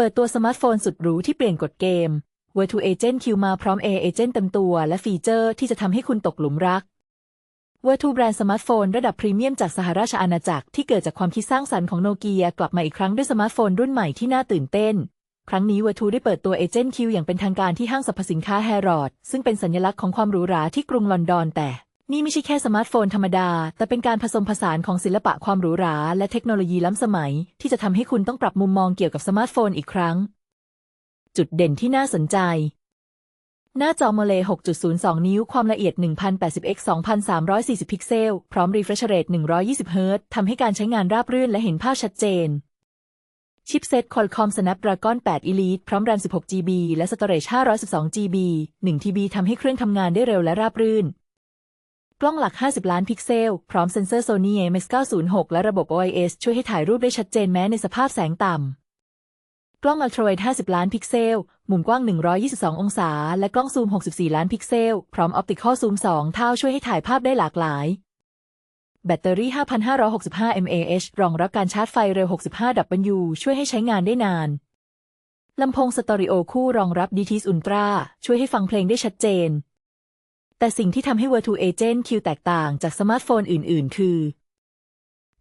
เปิดตัวสมาร์ทโฟนสุดหรูที่เปลี่ยนกฎเกม Virtu Agent Q มาพร้อม AI Agent เต็มตัว และฟีเจอร์ที่จะทำให้คุณตกหลุมรัก Virtu แบรนด์สมาร์ทโฟนระดับพรีเมียมจากสหราชอาณาจักรที่เกิดจากความคิดสร้างสรรค์ของโนเกียกลับมาอีกครั้งด้วยสมาร์ทโฟนรุ่นใหม่ที่น่าตื่นเต้น ครั้งนี้ Virtu ได้เปิดตัว Agent Q อย่างเป็นทางการที่ห้างสรรพสินค้า Harrods ซึ่งเป็นสัญลักษณ์ของความหรูหราที่กรุงลอนดอนแต่ นี่ไม่ใช่แค่สมาร์ทโฟนธรรมดา แต่เป็นการผสมผสานของศิลปะความหรูหรา และเทคโนโลยีล้ำสมัย ที่จะทำให้คุณต้องปรับมุมมองเกี่ยวกับสมาร์ทโฟนอีกครั้ง จุดเด่นที่น่าสนใจ หน้าจอ AMOLED 6.02 นิ้ว ความละเอียด 1080x 2340 พิกเซล พร้อม refresh rate 120 Hz ทำให้การใช้งานราบรื่นและเห็นภาพชัดเจน ชิปเซต Qualcomm Snapdragon 8 Elite พร้อม RAM 16GB และ Storage 512GB 1TB ทำให้เครื่องทำงานได้เร็วและราบรื่น กล้องหลัก 50 ล้านพิกเซล พร้อมเซ็นเซอร์ Sony IMX906 และระบบ OIS ช่วยให้ถ่ายรูปได้ชัดเจนแม้ในสภาพแสงต่ำ กล้อง Ultra Wide 50 ล้านพิกเซล มุมกว้าง 122 องศา และกล้องซูม 64 ล้านพิกเซล พร้อม Optical Zoom 2เท่าช่วยให้ถ่ายภาพได้หลากหลาย แบตเตอรี่ 5,565 mAh รองรับการชาร์จไฟเร็ว 65W ช่วยให้ใช้งานได้นาน ลำโพงสตอริโอคู่รองรับ DTS Ultra ช่วยให้ฟังเพลงได้ชัดเจน แต่สิ่งที่ทำให้ Virtu Agent Q แตกต่างจากสมาร์ทโฟนอื่น ๆ คือ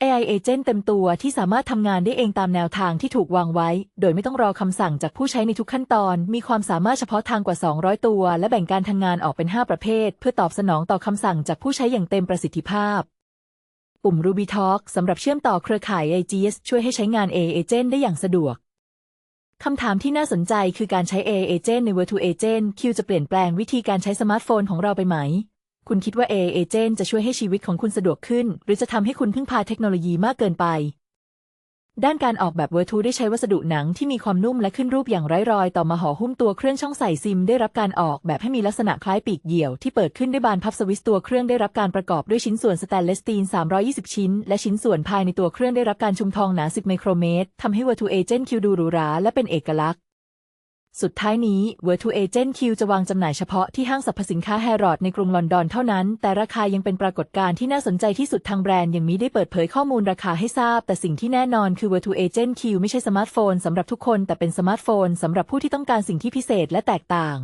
AI Agent เต็มตัวที่สามารถทำงานได้เองตามแนวทางที่ถูกวางไว้ โดยไม่ต้องรอคำสั่งจากผู้ใช้ในทุกขั้นตอน มีความสามารถเฉพาะทางกว่า 200 ตัว และแบ่งการทำงานออกเป็น 5 ประเภท เพื่อตอบสนองต่อคำสั่งจากผู้ใช้อย่างเต็มประสิทธิภาพ ปุ่ม Ruby Talk สำหรับเชื่อมต่อเครือข่าย AGS ช่วยให้ใช้งาน AI Agent ได้อย่างสะดวก คำถามที่น่าสนใจคือการใช้ AI Agent ใน Virtu Agent Q จะเปลี่ยนแปลงวิธีการใช้สมาร์ทโฟนของเราไปไหม คุณคิดว่า AI Agent จะช่วยให้ชีวิตของคุณสะดวกขึ้น หรือจะทำให้คุณพึ่งพาเทคโนโลยีมากเกินไป ด้านการออกแบบเวอร์ทูได้ใช้วัสดุหนังที่มีความนุ่มและขึ้นรูปอย่างไร้รอยต่อมาห่อหุ้มตัวเครื่องช่องใส่ซิม ได้รับการออกแบบให้มีลักษณะคล้ายปีกเหยี่ยวที่เปิดขึ้นด้วยบานพับสวิตตัวเครื่องได้รับการประกอบด้วยชิ้นส่วนสแตนเลสสตีน 320 ชิ้น และชิ้นส่วนภายในตัวเครื่องได้รับการชุมทองหนา 10 ไมโครเมตรทำให้เวอร์ทูเอเจนต์คิวดูหรูหราและเป็นเอกลักษณ์ สุดท้ายนี้ Virtu Agent Q จะวางจำหน่ายเฉพาะที่ห้างสรรพสินค้า Harrods ในกรุงลอนดอนเท่านั้น แต่ราคายังเป็นปรากฏการณ์ที่น่าสนใจที่สุดทางแบรนด์ยังมิได้เปิดเผยข้อมูลราคาให้ทราบ แต่สิ่งที่แน่นอนคือ Virtu Agent Q ไม่ใช่สมาร์ทโฟนสำหรับทุกคน แต่เป็นสมาร์ทโฟนสำหรับผู้ที่ต้องการสิ่งที่พิเศษและแตกต่าง